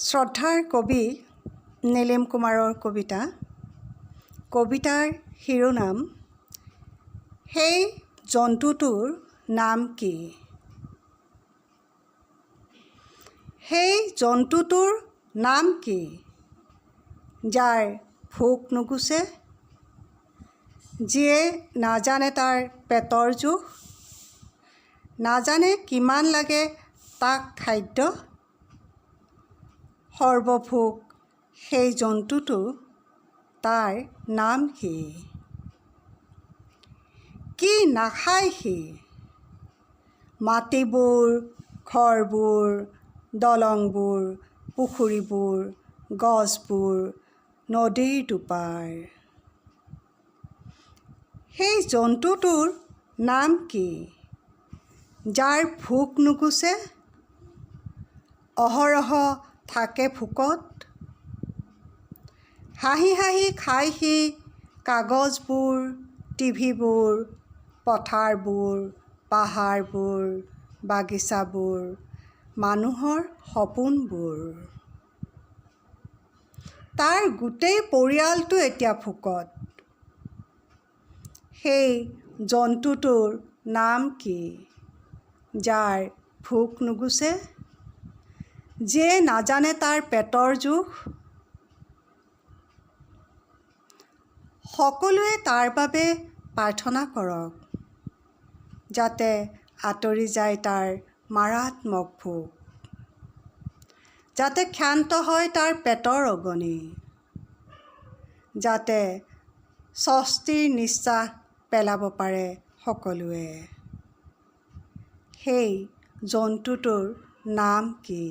শ্ৰদ্ধাৰ কবি নীলিম কুমাৰৰ কবিতা। কবিতাৰ শিৰোনাম সেই জন্তুটোৰ নাম কি? সেই জন্তুটোৰ নাম কি? যাৰ ভোক নুগুচে যিয়ে নাজানে তাৰ পেটৰ জোখ, নাজানে কিমান লাগে তাক খাদ্য সৰ্বভোগ। সেই জন্তুটো তাৰ নাম কি? কি নাখায় সি? মাটিবোৰ ঘৰবোৰ দলংবোৰ পুখুৰীবোৰ গছবোৰ নদীৰ দুপাৰ। সেই জন্তুটোৰ নাম কি? যাৰ ভোক নুগুচে অহৰহ থাকে ভোকত। হাঁহি হাঁহি খায় সি কাগজবোৰ টিভিবোৰ পথাৰবোৰ পাহাৰবোৰ বাগিচাবোৰ মানুহৰ সপোনবোৰ। তাৰ গোটেই পৰিয়ালটো এতিয়া ভোকত। সেই জন্তুটোৰ নাম কি? যাৰ ভোক নুগুচে যিয়ে নাজানে তাৰ পেটৰ জোখ। সকলোৱে তাৰ বাবে প্ৰাৰ্থনা কৰক, যাতে আঁতৰি যায় তাৰ মাৰাত্মক ভোক যাতে ক্ষান্ত হয় তাৰ পেটৰ অগনি। যাতে স্বস্তিৰ নিশ্বাস পেলাব পাৰে সকলোৱে। সেই জন্তুটোৰ নাম কি?